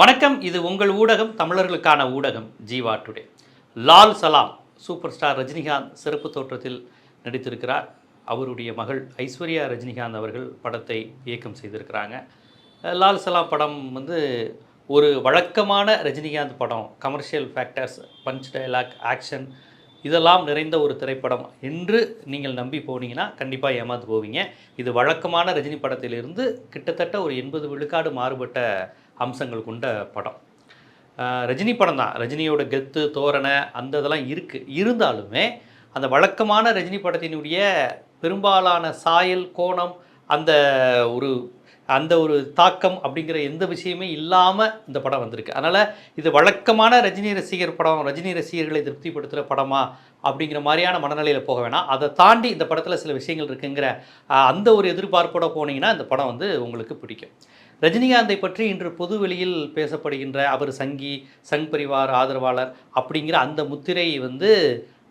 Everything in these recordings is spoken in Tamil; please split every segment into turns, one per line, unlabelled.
வணக்கம் இது உங்கள் ஊடகம் தமிழர்களுக்கான ஊடகம் Jeeva today. Lal Salaam super star Rajinikanth சிறப்பு தோற்றத்தில் நடித்திருக்கிறார். அவருடைய மகள் ஐஸ்வர்யா ரஜினிகாந்த் அவர்கள் படத்தை இயக்கம் செய்திருக்கிறாங்க. லால் சலாம் படம் வந்து ஒரு வழக்கமான ரஜினிகாந்த் படம் commercial factors punch dialogue action இதெல்லாம் நிறைந்த ஒரு திரைப்படம். என்று நீங்கள் நம்பி போனீங்கன்னா கண்டிப்பாக ஏமாந்து போவீங்க. இது வழக்கமான ரஜினி படத்திலிருந்து கிட்டத்தட்ட ஒரு எண்பது விழுக்காடு மாறுபட்ட அம்சங்கள் கொண்ட படம். ரஜினி படம் தான் ரஜினியோட கெத்து தோரணை அந்த இதெல்லாம் இருக்குது இருந்தாலுமே அந்த வழக்கமான ரஜினி படத்தினுடைய பெரும்பாலான சாயல் கோணம் அந்த ஒரு அந்த ஒரு தாக்கம் அப்படிங்கிற எந்த விஷயமே இல்லாமல் இந்த படம் வந்திருக்கு. அதனால் இது வழக்கமான ரஜினி ரசிகர் படம் ரஜினி ரசிகர்களை திருப்திப்படுத்துகிற படமா அப்படிங்கிற மாதிரியான மனநிலையில் போக வேணாம். அதை தாண்டி இந்த படத்தில் சில விஷயங்கள் இருக்குங்கிற அந்த ஒரு எதிர்பார்ப்போட போனீங்கன்னா இந்த படம் வந்து உங்களுக்கு பிடிக்கும். ரஜினிகாந்தை பற்றி இன்று பொது வெளியில் பேசப்படுகின்ற அவர் சங்கி சங் பரிவார் ஆதரவாளர் அப்படிங்கிற அந்த முத்திரை வந்து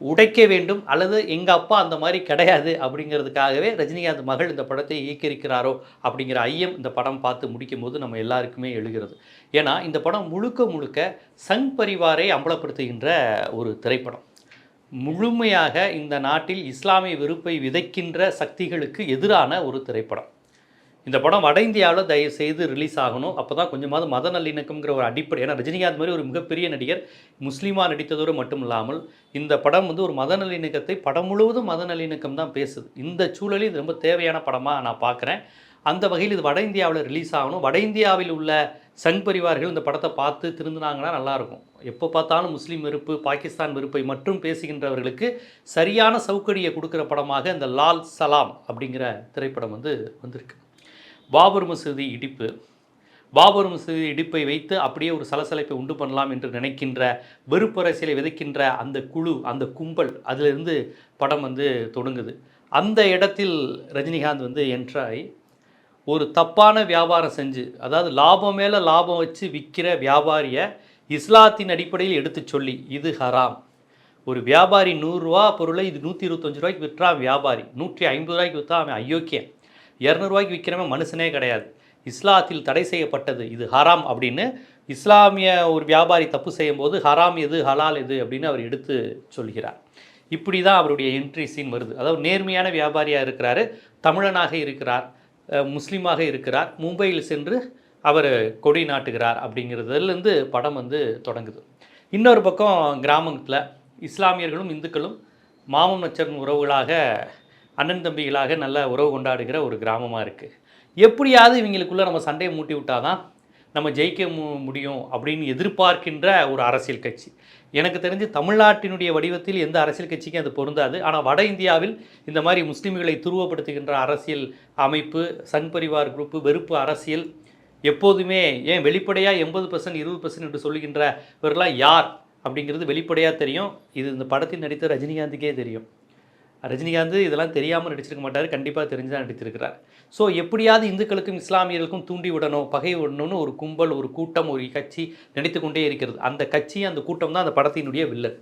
உடைக்க வேண்டும் அல்லது எங்கள் அப்பா அந்த மாதிரி கிடையாது அப்படிங்கிறதுக்காகவே ரஜினிகாந்த் மகள் இந்த படத்தை இயக்கியிருக்கிறாரோ அப்படிங்கிற ஐயம் இந்த படம் பார்த்து முடிக்கும் போது நம்ம எல்லாருக்குமே எழுகிறது. ஏன்னா இந்த படம் முழுக்க முழுக்க சங் பரிவாரை அம்பலப்படுத்துகின்ற ஒரு திரைப்படம். முழுமையாக இந்த நாட்டில் இஸ்லாமிய வெறுப்பை விதைக்கின்ற சக்திகளுக்கு எதிரான ஒரு திரைப்படம். இந்த படம் வட இந்தியாவில் தயவு செய்து ரிலீஸ் ஆகணும். அப்போ தான் கொஞ்சமாவது மத நல்லிணக்கம்ங்கிற ஒரு அடிப்படை ஏன்னா ரஜினிகாந்த் மாதிரி ஒரு மிகப்பெரிய நடிகர் முஸ்லீமாக நடித்ததோடு மட்டும் இல்லாமல் இந்த படம் வந்து ஒரு மத நல்லிணக்கத்தை படம் முழுவதும் மத நல்லிணக்கம் தான் பேசுது. இந்த சூழலில் இது ரொம்ப தேவையான படமாக நான் பார்க்குறேன். அந்த வகையில் இது வட இந்தியாவில் ரிலீஸ் ஆகணும். வட இந்தியாவில் உள்ள சங் பரிவார்கள் இந்த படத்தை பார்த்து திருந்தினாங்கன்னா நல்லாயிருக்கும். எப்போ பார்த்தாலும் முஸ்லீம் வெறுப்பு பாகிஸ்தான் வெறுப்பை மட்டும் பேசுகின்றவர்களுக்கு சரியான சவுக்கடியை கொடுக்குற படமாக இந்த லால் சலாம் அப்படிங்கிற திரைப்படம் வந்து வந்திருக்கு. பாபர் மசூதி இடிப்பு. பாபர் மசூதி இடிப்பை வைத்து அப்படியே ஒரு சலசலப்பை உண்டு பண்ணலாம் என்று நினைக்கின்ற வெறுப்பரசியலை விதைக்கின்ற அந்த குழு அந்த கும்பல் அதிலிருந்து படம் வந்து தொடங்குது. அந்த இடத்தில் ரஜினிகாந்த் வந்து என்ட்ராய் ஒரு தப்பான வியாபாரம் செஞ்சு அதாவது லாபம் மேலே லாபம் வச்சு விற்கிற வியாபாரியை இஸ்லாத்தின் அடிப்படையில் எடுத்து சொல்லி இது ஹராம். ஒரு வியாபாரி நூறுரூவா பொருளை இது நூற்றி இருபத்தஞ்சு ரூபாய்க்கு விற்றான் வியாபாரி நூற்றி ஐம்பது ரூபாய்க்கு விற்றா அவன் அயோக்கியன். இரநூறுவாய்க்கு விற்கிறவன் மனுஷனே கிடையாது. இஸ்லாத்தில் தடை செய்யப்பட்டது இது ஹராம் அப்படின்னு இஸ்லாமிய ஒரு வியாபாரி தப்பு செய்யும்போது ஹராம் எது ஹலால் எது அப்படின்னு அவர் எடுத்து சொல்கிறார். இப்படி தான் அவருடைய என்ட்ரி சீன் வருது. அதாவது நேர்மையான வியாபாரியாக இருக்கிறாரு தமிழனாக இருக்கிறார் முஸ்லீமாக இருக்கிறார் மும்பையில் சென்று அவர் கொடி நாட்டுகிறார் அப்படிங்கிறதுலேருந்து படம் வந்து தொடங்குது. இன்னொரு பக்கம் கிராமத்தில் இஸ்லாமியர்களும் இந்துக்களும் மாமன் மச்சன் உறவுகளாக அண்ணன் தம்பிகளாக நல்ல உறவு கொண்டாடுகிற ஒரு கிராமமாக இருக்குது எப்படியாவது இவங்களுக்குள்ளே நம்ம சண்டையை மூட்டி விட்டாதான் நம்ம ஜெயிக்க மு- முடியும் அப்படின்னு எதிர்பார்க்கின்ற ஒரு அரசியல் கட்சி. எனக்கு தெரிஞ்சு தமிழ்நாட்டினுடைய வடிவத்தில் எந்த அரசியல் கட்சிக்கும் அது பொருந்தாது. ஆனால் வட இந்தியாவில் இந்த மாதிரி முஸ்லீம்களை துருவப்படுத்துகின்ற அரசியல் அமைப்பு சங் பரிவார் குரூப்பு வெறுப்பு அரசியல் எப்போதுமே ஏன் வெளிப்படையாக எண்பது பர்சன்ட் இருபது பர்சன்ட் என்று சொல்லுகின்றவர்களாம் யார் அப்படிங்கிறது வெளிப்படையாக தெரியும். இது இந்த படத்தில் நடித்த ரஜினிகாந்துக்கே தெரியும். ரஜினிகாந்த் இதெல்லாம் தெரியாமல் நடிச்சிருக்க மாட்டார் கண்டிப்பாக தெரிஞ்சு தான் நடித்திருக்கிறார் ஸோ எப்படியாவது இந்துக்களுக்கும் இஸ்லாமியர்களுக்கும் தூண்டி விடணும் பகை விடணும்னு ஒரு கும்பல் ஒரு கூட்டம் ஒரு கட்சி நினைத்து கொண்டே இருக்கிறது. அந்த கட்சி அந்த கூட்டம் தான் அந்த படத்தினுடைய வில்லன்.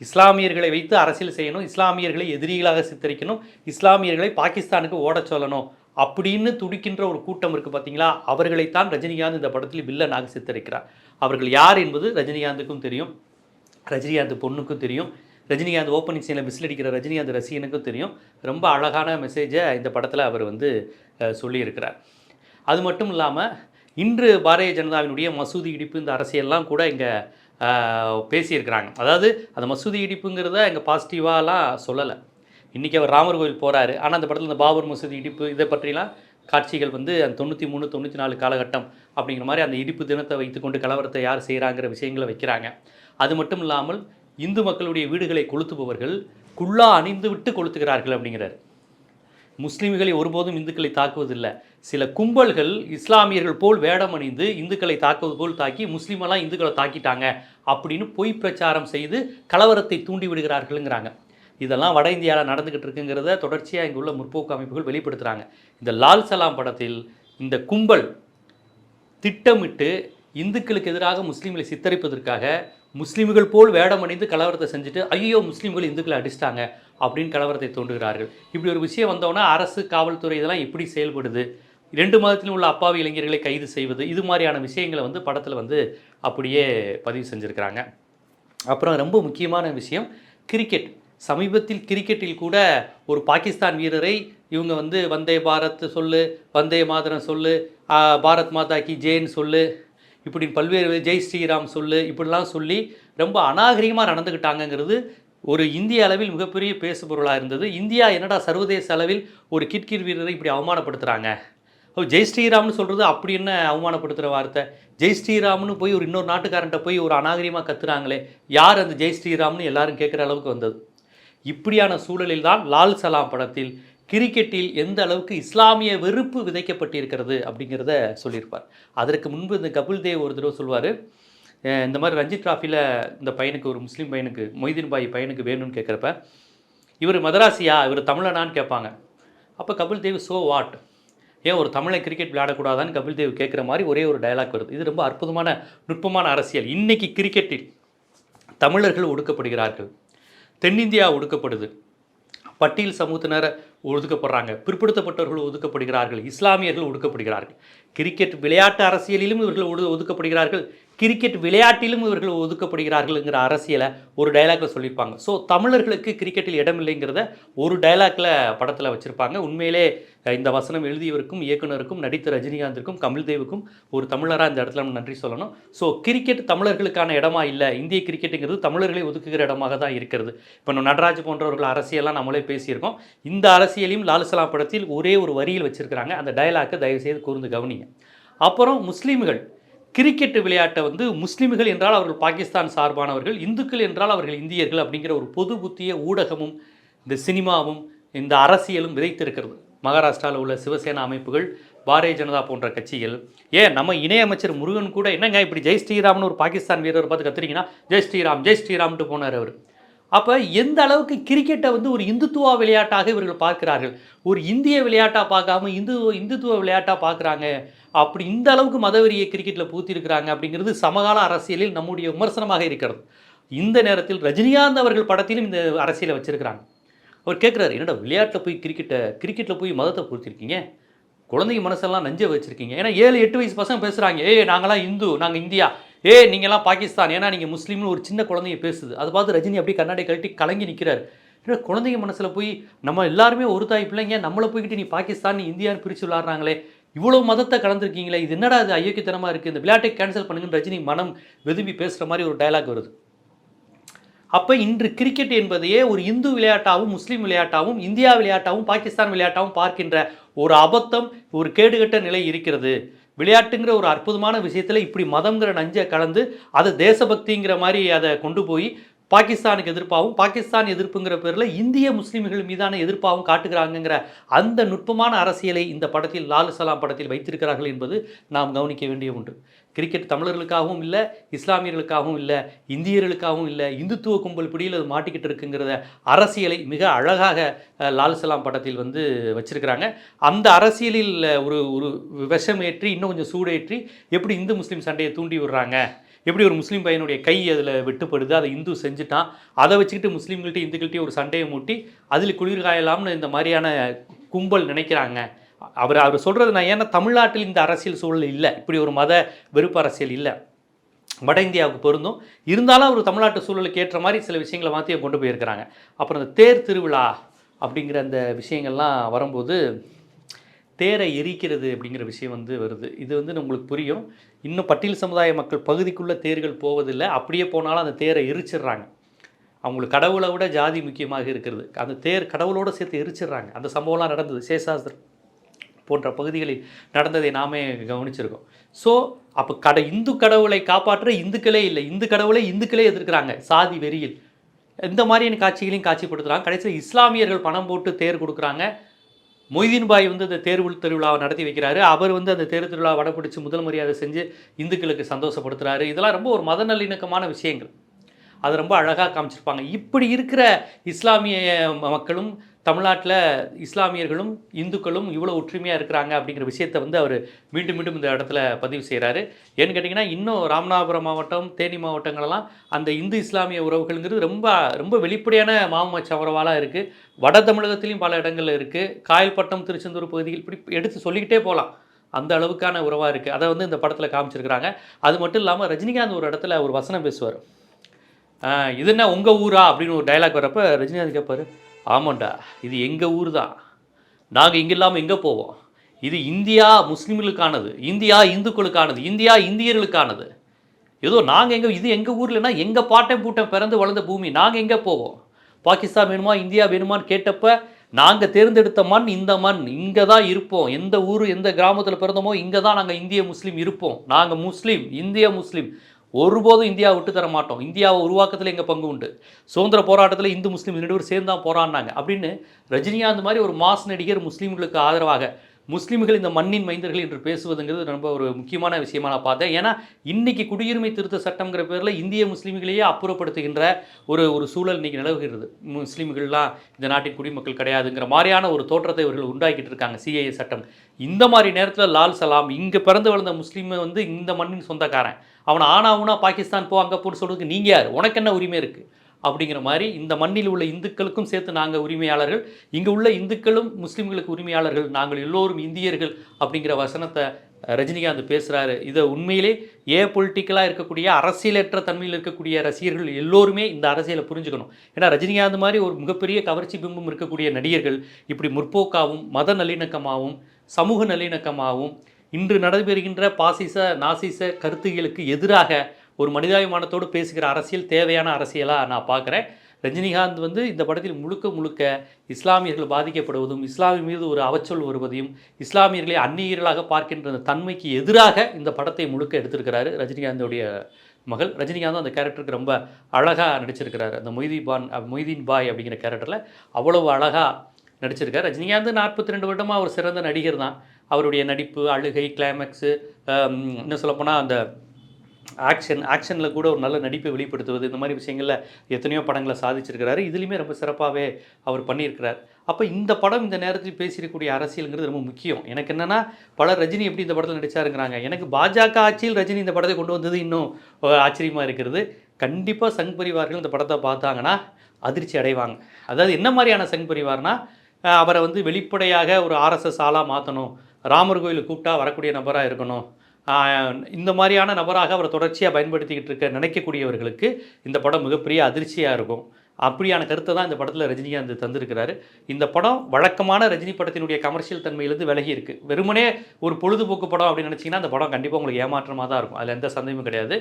இஸ்லாமியர்களை வைத்து அரசியல் செய்யணும் இஸ்லாமியர்களை எதிரிகளாக சித்தரிக்கணும் இஸ்லாமியர்களை பாகிஸ்தானுக்கு ஓடச் சொல்லணும் அப்படின்னு துடிக்கின்ற ஒரு கூட்டம் இருக்குது பார்த்தீங்களா அவர்களைத்தான் ரஜினிகாந்த் இந்த படத்தில் வில்லனாக சித்தரிக்கிறார். அவர்கள் யார் என்பது ரஜினிகாந்துக்கும் தெரியும் ரஜினிகாந்த் பொண்ணுக்கும் தெரியும். ரஜினிகாந்த் ஓப்பனிங் சீனில் மிஸ் அடிக்கிற ரஜினிகாந்த் ரசிகனுக்கும் தெரியும். ரொம்ப அழகான மெசேஜை இந்த படத்தில் அவர் வந்து சொல்லியிருக்கிறார். அது மட்டும் இல்லாமல் இன்று பாரதிய ஜனதாவினுடைய மசூதி இடிப்பு இந்த அரசியல்லாம் கூட இங்கே பேசியிருக்கிறாங்க. அதாவது அந்த மசூதி இடிப்புங்கிறத இங்கே பாசிட்டிவாலாம் சொல்லலை. இன்றைக்கி அவர் ராமர் கோவில் போகிறாரு ஆனால் அந்த படத்தில் இந்த பாபர் மசூதி இடிப்பு இதை பற்றிலாம் காட்சிகள் வந்து அந்த தொண்ணூற்றி மூணு தொண்ணூற்றி நாலு காலகட்டம் அப்படிங்கிற மாதிரி அந்த இடிப்பு தினத்தை வைத்துக்கொண்டு கலவரத்தை யார் செய்கிறாங்கிற விஷயங்களை வைக்கிறாங்க. அது மட்டும் இல்லாமல் இந்து மக்களுடைய வீடுகளை கொளுத்துபவர்கள் குல்லா அணிந்து விட்டு கொளுத்துகிறார்கள் அப்படிங்கிறார். முஸ்லீம்களை ஒருபோதும் இந்துக்களை தாக்குவதில்லை. சில கும்பல்கள் இஸ்லாமியர்கள் போல் வேடம் அணிந்து இந்துக்களை தாக்குவது போல் தாக்கி முஸ்லீமெல்லாம் இந்துக்களை தாக்கிட்டாங்க அப்படின்னு பொய் பிரச்சாரம் செய்து கலவரத்தை தூண்டி விடுகிறார்கள்ங்கிறாங்க. இதெல்லாம் வட இந்தியாவில் நடந்துக்கிட்டு இருக்குங்கிறத தொடர்ச்சியாக இங்கே உள்ள முற்போக்கு அமைப்புகள் வெளிப்படுத்துகிறாங்க இந்த லால் சலாம் படத்தில் இந்த கும்பல் திட்டமிட்டு இந்துக்களுக்கு எதிராக முஸ்லீம்களை சித்தரிப்பதற்காக முஸ்லீம்கள் போல் வேடம் அணிந்து கலவரத்தை செஞ்சுட்டு ஐயோ முஸ்லீம்கள் இந்துக்களை அடிச்சிட்டாங்க அப்படின்னு கலவரத்தை தோன்றுகிறார்கள் இப்படி ஒரு விஷயம் வந்தோன்னா அரசு காவல்துறை இதெல்லாம் எப்படி செயல்படுது. ரெண்டு மதத்திலும் உள்ள அப்பாவி இளைஞர்களை கைது செய்வது இது மாதிரியான விஷயங்களை வந்து படத்தில் வந்து அப்படியே பதிவு செஞ்சுருக்கிறாங்க. அப்புறம் ரொம்ப முக்கியமான விஷயம் கிரிக்கெட். சமீபத்தில் கிரிக்கெட்டில் கூட ஒரு பாகிஸ்தான் வீரரை இவங்க வந்து வந்தே பாரத் சொல்லு வந்தே மாதரம் சொல்லு பாரத் மாதா கி ஜெயின் சொல்லு இப்படி பல்வேறு ஜெய் ஸ்ரீராம் சொல்லு இப்படிலாம் சொல்லி ரொம்ப அநாகரிகமாக நடந்துக்கிட்டாங்கங்கிறது ஒரு இந்திய அளவில் மிகப்பெரிய பேசுபொருளாக இருந்தது. இந்தியா என்னடா சர்வதேச அளவில் ஒரு கிட்கிட் வீரரை இப்படி அவமானப்படுத்துகிறாங்க ஓ ஜெய் ஸ்ரீராம்னு சொல்கிறது அப்படி என்ன அவமானப்படுத்துகிற வார்த்தை? ஜெய் ஸ்ரீராம்னு போய் ஒரு இன்னொரு நாட்டுக்காரன்ட்ட போய் ஒரு அநாகரிகமாக கத்துறாங்களே யார் அந்த ஜெய் ஸ்ரீராம்னு எல்லாரும் கேட்குற அளவுக்கு வந்தது? இப்படியான சூழலில் தான் லால் சலாம் படத்தில் கிரிக்கெட்டில் எந்த அளவுக்கு இஸ்லாமிய வெறுப்பு விதைக்கப்பட்டிருக்கிறது அப்படிங்கிறத சொல்லியிருப்பார். அதற்கு முன்பு இந்த கபில் தேவ் ஒரு தடவை சொல்லுவார் இந்த மாதிரி ரஞ்சித் டிராஃபியில் இந்த பையனுக்கு ஒரு முஸ்லீம் பையனுக்கு மொய்தீன் பாய் பையனுக்கு வேணும்னு கேட்குறப்ப இவர் மதராசியா இவர் தமிழனான்னு கேட்பாங்க. அப்போ கபில் தேவ் சோ வாட்? ஏன் ஒரு தமிழை கிரிக்கெட் விளையாடக்கூடாதான்னு கபில் தேவ் கேட்குற மாதிரி ஒரே ஒரு டயலாக் வருது. இது ரொம்ப அற்புதமான நுட்பமான அரசியல். இன்றைக்கி கிரிக்கெட்டில் தமிழர்கள் ஒடுக்கப்படுகிறார்கள். தென்னிந்தியா ஒடுக்கப்படுது. பட்டியல் சமூகத்தினர் ஒதுக்கப்படுறாங்க பிற்படுத்தப்பட்டவர்கள் ஒதுக்கப்படுகிறார்கள் இஸ்லாமியர்கள் ஒடுக்கப்படுகிறார்கள். கிரிக்கெட் விளையாட்டு அரசியலிலும் இவர்கள் ஒடு ஒதுக்கப்படுகிறார்கள் கிரிக்கெட் விளையாட்டிலும் இவர்கள் ஒதுக்கப்படுகிறார்கள்ங்கிற அரசியலை ஒரு டயலாக்ல சொல்லியிருப்பாங்க. ஸோ தமிழர்களுக்கு கிரிக்கெட்டில் இடம் இல்லைங்கிறத ஒரு டயலாக்ல படத்தில் வச்சுருப்பாங்க. உண்மையிலே இந்த வசனம் எழுதியவருக்கும் இயக்குனருக்கும் நடித்த ரஜினிகாந்திற்கும் கமல் தேவுக்கும் ஒரு தமிழராக இந்த இடத்துல நம்ம நன்றி சொல்லணும். ஸோ கிரிக்கெட் தமிழர்களுக்கான இடமா இல்லை இந்திய கிரிக்கெட்டுங்கிறது தமிழர்களை ஒதுக்குகிற இடமாக தான் இருக்கிறது. இப்போ நம்ம நடராஜ் போன்றவர்கள் அரசியல்லாம் நம்மளே பேசியிருக்கோம். இந்த அரசியலையும் லாலுசலாம் படத்தில் ஒரே ஒரு வரியில் வச்சிருக்கிறாங்க. அந்த டயலாக்கை தயவுசெய்து கூர்ந்து கவனிங்க. அப்புறம் முஸ்லீம்கள். கிரிக்கெட் விளையாட்டை வந்து முஸ்லீம்கள் என்றால் அவர்கள் பாகிஸ்தான் சார்பானவர்கள் இந்துக்கள் என்றால் அவர்கள் இந்தியர்கள் அப்படிங்கிற ஒரு பொது புத்திய ஊடகமும் இந்த சினிமாவும் இந்த அரசியலும் விதைத்திருக்கிறது. மகாராஷ்டிராவில் உள்ள சிவசேனா அமைப்புகள் பாரதிய ஜனதா போன்ற கட்சிகள். ஏன்? நம்ம இணையமைச்சர் முருகன் கூட என்னங்க இப்படி ஜெய் ஸ்ரீராம்னு ஒரு பாகிஸ்தான் வீரர் பார்த்து கத்துறீங்கன்னா ஜெய் ஸ்ரீராம் ஜெய் ஸ்ரீராம்ட்டு போனார் அவர். அப்போ எந்த அளவுக்கு கிரிக்கெட்டை வந்து ஒரு இந்துத்துவ விளையாட்டாக இவர்கள் பார்க்கிறார்கள்? ஒரு இந்திய விளையாட்டாக பார்க்காம இந்து இந்துத்துவ விளையாட்டாக பார்க்குறாங்க. அப்படி இந்த அளவுக்கு மதவெறியை கிரிக்கெட்டில் பூத்திருக்கிறாங்க அப்படிங்கிறது சமகால அரசியலில் நம்முடைய விமர்சனமாக இருக்கிறது. இந்த நேரத்தில் ரஜினிகாந்த் அவர்கள் படத்திலும் இந்த அரசியலை வச்சிருக்கிறாங்க. அவர் கேட்குறாரு என்னடா விளையாட்டில் போய் கிரிக்கெட்டை கிரிக்கெட்டில் போய் மதத்தை பூத்திருக்கீங்க? குழந்தைங்க மனசெல்லாம் நஞ்ச வச்சுருக்கீங்க. ஏன்னா ஏழு எட்டு வயசு பசங்க பேசுகிறாங்க ஏ நாங்களாம் இந்து நாங்கள் இந்தியா. ஏ நீங்களாம் பாகிஸ்தான். ஏன்னா நீங்கள் முஸ்லீம்னு ஒரு சின்ன குழந்தைங்க பேசுது. அது பார்த்து ரஜினி அப்படியே கண்ணாடி கழட்டி கலங்கி நிற்கிறார் இல்லை குழந்தைங்க மனசில் போய் நம்ம எல்லாருமே ஒரு தாய் பிள்ளைங்க நம்மளை போய்கிட்டு நீ பாகிஸ்தான் நீ இந்தியான்னு பிரித்து விளாட்றாங்களே இவ்வளோ மதத்தை கலந்துருக்கீங்களே இது என்னடா அது அயோக்கியத்தனமாக இருக்குது இந்த விளையாட்டை கேன்சல் பண்ணுங்கன்னு ரஜினி மனம் வெதும்பி பேசுகிற மாதிரி ஒரு டயலாக் வருது. அப்போ இன்று கிரிக்கெட் என்பதையே ஒரு இந்து விளையாட்டாகவும் முஸ்லீம் விளையாட்டாகவும் இந்தியா விளையாட்டாகவும் பாகிஸ்தான் விளையாட்டாகவும் பார்க்கின்ற ஒரு அபத்தம் ஒரு கேடுகட்ட நிலை இருக்கிறது. விளையாட்டுங்கிற ஒரு அற்புதமான விஷயத்தில் இப்படி மதங்கிற நஞ்சை கலந்து அதை தேசபக்திங்கிற மாதிரி அதை கொண்டு போய் பாகிஸ்தானுக்கு எதிர்ப்பாகவும் பாகிஸ்தான் எதிர்ப்புங்கிற பேரில் இந்திய முஸ்லீம்கள் மீதான எதிர்ப்பாகவும் காட்டுகிறாங்கங்கிற அந்த நுட்பமான அரசியலை இந்த படத்தில் லாலு சலாம் படத்தில் வைத்திருக்கிறார்கள் என்பது நாம் கவனிக்க வேண்டிய ஒன்று. கிரிக்கெட் தமிழர்களுக்காகவும் இல்லை இஸ்லாமியர்களுக்காகவும் இல்லை இந்தியர்களுக்காகவும் இல்லை இந்துத்துவ கும்பல் பிடியில் அது மாட்டிக்கிட்டு இருக்குங்கிறத அரசியலை மிக அழகாக லாலு லால் சலாம் படத்தில் வந்து வச்சுருக்கிறாங்க. அந்த அரசியலில் ஒரு ஒரு விஷம் ஏற்றி இன்னும் கொஞ்சம் சூடேற்றி எப்படி இந்து முஸ்லீம் சண்டையை தூண்டி விடுறாங்க? எப்படி ஒரு முஸ்லீம் பையனுடைய கை அதில் வெட்டுப்படுது? அதை இந்து செஞ்சுட்டான். அதை வச்சுக்கிட்டு முஸ்லீம்கள்ட்ட இந்துக்கள்கிட்ட ஒரு சண்டையை மூட்டி அதில் குளிர்காயலாம்னு இந்த மாதிரியான கும்பல் நினைக்கிறாங்க. அவர் அவர் சொல்கிறது நான் ஏன்னா தமிழ்நாட்டில் இந்த அரசியல் சூழல் இல்லை. இப்படி ஒரு மத வெறுப்பு அரசியல் இல்லை. வட இந்தியாவுக்கு பொருந்தும். இருந்தாலும் அவர் தமிழ்நாட்டு சூழலுக்கு ஏற்ற மாதிரி சில விஷயங்களை மாற்றி கொண்டு போயிருக்கிறாங்க. அப்புறம் இந்த தேர் திருவிழா அப்படிங்கிற அந்த விஷயங்கள்லாம் வரும்போது தேரை எரிக்கிறது அப்படிங்கிற விஷயம் வந்து வருது. இது வந்து உங்களுக்கு புரியும். இன்னும் பட்டியல் சமுதாய மக்கள் பகுதிக்குள்ளே தேர்கள் போவதில்லை. அப்படியே போனாலும் அந்த தேரை எரிச்சிடுறாங்க. அவங்களுக்கு கடவுளை விட ஜாதி முக்கியமாக இருக்கிறது. அந்த தேர் கடவுளோட சேர்த்து எரிச்சிடுறாங்க. அந்த சம்பவம்லாம் நடந்தது. சேஷாஸ்திரம் போன்ற பகுதிகளில் நடந்ததை நாமே கவனிச்சிருக்கோம். ஸோ அப்போ கட இந்து கடவுளை காப்பாற்ற இந்துக்களே இல்லை. இந்து கடவுளை இந்துக்களே எதிர்க்கிறாங்க. சாதி வெறியில். இந்த மாதிரியான காட்சிகளையும் காட்சிப்படுத்துகிறாங்க கடைசியில் இஸ்லாமியர்கள் பணம் போட்டு தேர் கொடுக்குறாங்க. மொய்தீன் பாய் வந்து அந்த தேர்வு திருவிழாவை நடத்தி வைக்கிறாரு. அவர் வந்து அந்த தேர் திருவிழா வடப்பிடிச்சு முதல் மரியாதை செஞ்சு இந்துக்களுக்கு சந்தோஷப்படுத்துறாரு. இதெல்லாம் ரொம்ப ஒரு மத நல்லிணக்கமான விஷயங்கள். அது ரொம்ப அழகாக காமிச்சிருப்பாங்க. இப்படி இருக்கிற இஸ்லாமிய மக்களும் தமிழ்நாட்டில் இஸ்லாமியர்களும் இந்துக்களும் இவ்வளோ ஒற்றுமையாக இருக்கிறாங்க அப்படிங்கிற விஷயத்தை வந்து அவர் மீண்டும் மீண்டும் இந்த இடத்துல பதிவு செய்கிறாரு ஏன்னு கேட்டிங்கன்னா இன்னும் ராமநாதபுரம் மாவட்டம் தேனி மாவட்டங்களெல்லாம் அந்த இந்து இஸ்லாமிய உறவுகள்ங்கிறது ரொம்ப ரொம்ப வெளிப்படையான மாமச்ச உறவாலாம் இருக்குது வட தமிழகத்திலையும் பல இடங்கள் இருக்குது காயல்பட்டம் திருச்செந்தூர் பகுதிகள் இப்படி எடுத்து சொல்லிக்கிட்டே போகலாம். அந்த அளவுக்கான உறவாக இருக்குது அதை வந்து இந்த படத்தில் காமிச்சிருக்கிறாங்க. அது மட்டும் இல்லாமல் ரஜினிகாந்த் ஒரு இடத்துல ஒரு வசனம் பேசுவார். இது என்ன உங்கள் ஊரா அப்படின்னு ஒரு டைலாக் வரப்போ ரஜினிகாந்த் கேட்பார் ஆமாண்டா இது எங்கள் ஊர் தான் நாங்கள் இங்கே இல்லாமல் எங்கே போவோம்? இது இந்தியா முஸ்லீம்களுக்கானது இந்தியா இந்துக்களுக்கானது இந்தியா இந்தியர்களுக்கானது. ஏதோ நாங்கள் எங்கே இது எங்கள் ஊர்லனா எங்கள் பாட்டன் பூட்டன் பிறந்து வளர்ந்த பூமி நாங்கள் எங்கே போவோம்? பாகிஸ்தான் வேணுமா இந்தியா வேணுமான்னு கேட்டப்ப நாங்கள் தேர்ந்தெடுத்த மண் இந்த மண். இங்கே தான் இருப்போம். எந்த ஊர் எந்த கிராமத்தில் பிறந்தோமோ இங்கே தான் நாங்கள் இந்திய முஸ்லீம் இருப்போம். நாங்கள் முஸ்லீம் இந்திய முஸ்லீம். ஒருபோதும் இந்தியாவை விட்டு தர மாட்டோம். இந்தியாவை உருவாக்கத்தில் எங்கள் பங்கு உண்டு? சுதந்திர போராட்டத்தில் இந்து முஸ்லீம் ரெண்டு பேரும் சேர்ந்து தான் போராடினாங்க. அப்படின்னு ரஜினிகாந்த் மாதிரி ஒரு மாஸ் நடிகர் முஸ்லீம்களுக்கு ஆதரவாக முஸ்லீம்கள் இந்த மண்ணின் மைந்தர்கள் என்று பேசுவதுங்கிறது ரொம்ப ஒரு முக்கியமான விஷயமா நான் பார்த்தேன். ஏன்னா இன்றைக்கி குடியுரிமை திருத்த சட்டம்ங்கிற பேரில் இந்திய முஸ்லீம்களையே அப்புறப்படுத்துகின்ற ஒரு ஒரு சூழல் இன்றைக்கி நிலவுகிறது. முஸ்லீம்கள்லாம் இந்த நாட்டின் குடிமக்கள் கிடையாதுங்கிற மாதிரியான ஒரு தோற்றத்தை இவர்கள் உண்டாக்கிட்டு இருக்காங்க. சிஏஏ சட்டம். இந்த மாதிரி நேரத்தில் லால் சலாம் இங்கே பிறந்து வளர்ந்த முஸ்லீமை வந்து இந்த மண்ணின் சொந்தக்காரன். அவனை ஆனாவுனா பாகிஸ்தான் போ அங்கே போன்னு சொல்கிறதுக்கு நீங்கள் யார்? உனக்கு என்ன உரிமை இருக்குது அப்படிங்கிற மாதிரி இந்த மண்ணில் உள்ள இந்துக்களுக்கும் சேர்த்து நாங்கள் உரிமையாளர்கள் இங்கே உள்ள இந்துக்களும் முஸ்லீம்களுக்கு உரிமையாளர்கள் நாங்கள் எல்லோரும் இந்தியர்கள் அப்படிங்கிற வசனத்தை ரஜினிகாந்த் பேசுகிறாரு இதை உண்மையிலே ஏ பொலிட்டிக்கலாக இருக்கக்கூடிய அரசியலற்ற தன்மையில் இருக்கக்கூடிய ரசிகர்கள் எல்லோருமே இந்த அரசியலை புரிஞ்சுக்கணும். ஏன்னா ரஜினிகாந்த் மாதிரி ஒரு மிகப்பெரிய கவர்ச்சி பிம்பம் இருக்கக்கூடிய நடிகர்கள் இப்படி முற்போக்காகவும் மத நல்லிணக்கமாகவும் சமூக நல்லிணக்கமாகவும் இன்று நடைபெறுகின்ற பாசிச நாசிச கருத்துகளுக்கு எதிராக ஒரு மனிதாபிமானத்தோடு பேசுகிற அரசியல் தேவையான அரசியலாக நான் பார்க்குறேன். ரஜினிகாந்த் வந்து இந்த படத்தில் முழுக்க முழுக்க இஸ்லாமியர்கள் பாதிக்கப்படுவதும் இஸ்லாமிய மீது ஒரு அவச்சொல் வருவதையும் இஸ்லாமியர்களை அந்நியர்களாக பார்க்கின்ற அந்த தன்மைக்கு எதிராக இந்த படத்தை முழுக்க எடுத்திருக்கிறாரு ரஜினிகாந்தோடைய மகள். ரஜினிகாந்தும் அந்த கேரக்டருக்கு ரொம்ப அழகாக நடிச்சிருக்கிறாரு. அந்த மொய்தி பான் மொய்தீன் பாய் அப்படிங்கிற கேரக்டரில் அவ்வளவு அழகாக நடிச்சிருக்கார். ரஜினிகாந்த் நாற்பத்தி ரெண்டு வருடமாக ஒரு சிறந்த நடிகர் தான். அவருடைய நடிப்பு அழுகை கிளைமேக்ஸு இன்னும் சொல்லப்போனால் அந்த ஆக்ஷன் ஆக்ஷனில் கூட ஒரு நல்ல நடிப்பை வெளிப்படுத்துவது இந்த மாதிரி விஷயங்களில் எத்தனையோ படங்களை சாதிச்சிருக்கிறாரு. இதுலேயுமே ரொம்ப சிறப்பாகவே அவர் பண்ணியிருக்கிறார். அப்போ இந்த படம் இந்த நேரத்தில் பேசியிருக்கக்கூடிய அரசியலுங்கிறது ரொம்ப முக்கியம். எனக்கு என்னென்னா பல ரஜினி எப்படி இந்த படத்தில் நடிச்சாருங்கிறாங்க. எனக்கு பாஜக ஆட்சியில் ரஜினி இந்த படத்தை கொண்டு வந்தது இன்னும் ஆச்சரியமாக இருக்கிறது. கண்டிப்பாக சங் பரிவார்கள் இந்த படத்தை பார்த்தாங்கன்னா அதிர்ச்சி அடைவாங்க. அதாவது என்ன மாதிரியான சங் பரிவார்னா அவரை வந்து வெளிப்படையாக ஒரு ஆர்எஸ்எஸ் ஆளாக மாற்றணும் ராமர் கோயிலுக்கு கூப்பிட்டா வரக்கூடிய நபராக இருக்கணும். இந்த மாதிரியான நபராக அவரை தொடர்ச்சியாக பயன்படுத்திக்கிட்டு இருக்க நினைக்கக்கூடியவர்களுக்கு இந்த படம் மிகப்பெரிய அதிர்ச்சியாக இருக்கும். அப்படியான கருத்தை தான் இந்த படத்தில் ரஜினிகாந்த் தந்திருக்கிறாரு. இந்த படம் வழக்கமான ரஜினி படத்தினுடைய கமர்ஷியல் தன்மையிலிருந்து விலகி இருக்கு. வெறுமனே ஒரு பொழுதுபோக்கு படம் அப்படின்னு நினச்சிங்கன்னா அந்த படம் கண்டிப்பாக உங்களுக்கு ஏமாற்றமாக தான் இருக்கும். அதில் எந்த சந்தேகமும் கிடையாது.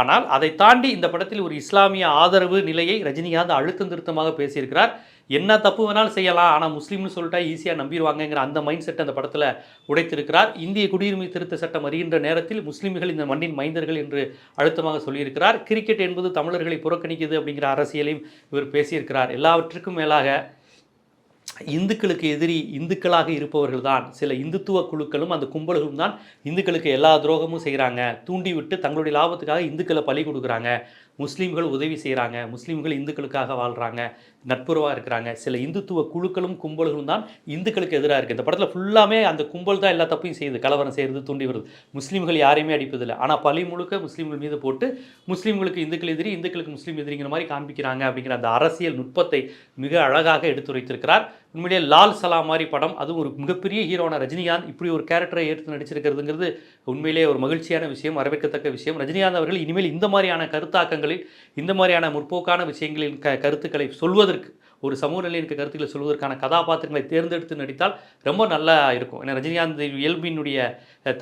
ஆனால் அதை தாண்டி இந்த படத்தில் ஒரு இஸ்லாமிய ஆதரவு நிலையை ரஜினிகாந்த் அழுத்தம் திருத்தமாக பேசியிருக்கிறார். என்ன தப்பு வேணாலும் செய்யலாம் ஆனால் முஸ்லீம்னு சொல்லிட்டா ஈஸியாக நம்பிடுவாங்கங்கிற அந்த மைண்ட் செட் அந்த படத்தில் உடைத்திருக்கிறார். இந்திய குடியுரிமை திருத்த சட்டம் அறிகின்ற நேரத்தில் முஸ்லீம்கள் இந்த மண்ணின் மைந்தர்கள் என்று அழுத்தமாக சொல்லியிருக்கிறார். கிரிக்கெட் என்பது தமிழர்களை புறக்கணிக்குது அப்படிங்கிற அரசியலையும் இவர் பேசியிருக்கிறார். எல்லாவற்றுக்கும் மேலாக இந்துக்களுக்கு எதிரி இந்துக்களாக இருப்பவர்கள் தான் சில இந்துத்துவ குழுக்களும் அந்த கும்பல்களும் தான் இந்துக்களுக்கு எல்லா துரோகமும் செய்கிறாங்க தூண்டிவிட்டு தங்களுடைய லாபத்துக்காக இந்துக்களை பலி கொடுக்குறாங்க. முஸ்லீம்கள் உதவி செய்கிறாங்க முஸ்லீம்கள் இந்துக்களுக்காக வாழ்கிறாங்க நட்புறவாக இருக்கிறாங்க. சில இந்துத்துவ குழுக்களும் கும்பல்களும் தான் இந்துக்களுக்கு எதிராக இருக்குது இந்த படத்தில் ஃபுல்லாமே அந்த கும்பல் தான் எல்லா தப்பையும் செய்யுது. கலவரம் செய்கிறது தூண்டி வருது முஸ்லீம்கள் யாரையுமே அடிப்பதில்லை. ஆனால் பழி முழுக்க முஸ்லீம்கள் மீது போட்டு முஸ்லீம்களுக்கு இந்துக்கள் எதிரி இந்துக்களுக்கு முஸ்லீம் எதிரிங்கிற மாதிரி காண்பிக்கிறாங்க அப்படிங்கிற அந்த அரசியல் நுட்பத்தை மிக அழகாக எடுத்துரைத்திருக்கிறார். உண்மையிலேயே லால் சலாம் மாதிரி படம் அதுவும் ஒரு மிகப்பெரிய ஹீரோன ரஜினிகாந்த். இப்படி ஒரு கேரக்டரை ஏற்று நடிச்சிருக்கிறதுங்கிறது உண்மையிலேயே ஒரு மகிழ்ச்சியான விஷயம் வரவேற்கத்தக்க விஷயம். ரஜினிகாந்த் அவர்கள் இனிமேல் இந்த மாதிரியான கருத்தாக்கங்கள் கருத்தாக்கங்களில் இந்த மாதிரியான முற்போக்கான விஷயங்களின் க கருத்துக்களை சொல்வதற்கு ஒரு சமூக நிலையின் கருத்துக்களை சொல்வதற்கான கதாபாத்திரங்களை தேர்ந்தெடுத்து நடித்தால் ரொம்ப நல்லா இருக்கும். ஏன்னா ரஜினிகாந்த் இயல்பினுடைய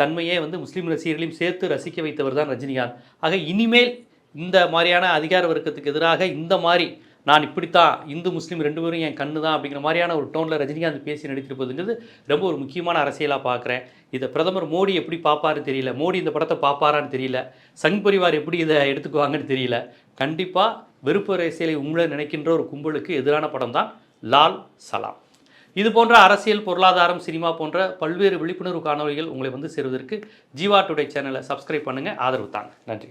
தன்மையே வந்து முஸ்லீம் ரசிகர்களையும் சேர்த்து ரசிக்க வைத்தவர் தான் ரஜினிகாந்த். ஆக இனிமேல் இந்த மாதிரியான அதிகார வர்க்கத்துக்கு எதிராக இந்த மாதிரி நான் இப்படித்தான் இந்து முஸ்லீம் ரெண்டு பேரும் என் கண்ணு தான் அப்படிங்கிற மாதிரியான ஒரு டோனில் ரஜினிகாந்த் பேசி நடித்திருப்பதுங்கிறது ரொம்ப ஒரு முக்கியமான அரசியலாக பார்க்குறேன். இதை பிரதமர் மோடி எப்படி பார்ப்பாருன்னு தெரியல மோடி இந்த படத்தை பார்ப்பாரான்னு தெரியல சங் பரிவார் எப்படி இதை எடுத்துக்குவாங்கன்னு தெரியல. கண்டிப்பாக வெறுப்பு அரசியலை உங்களை நினைக்கின்ற ஒரு கும்பலுக்கு எதிரான படம் தான் லால் சலாம். இது போன்ற அரசியல் பொருளாதாரம் சினிமா போன்ற பல்வேறு விழிப்புணர்வு காணொலிகள் உங்களை வந்து சேருவதற்கு ஜீவா டுடே சேனலை சப்ஸ்கிரைப் பண்ணுங்கள் ஆதரவு தாங்க. நன்றி.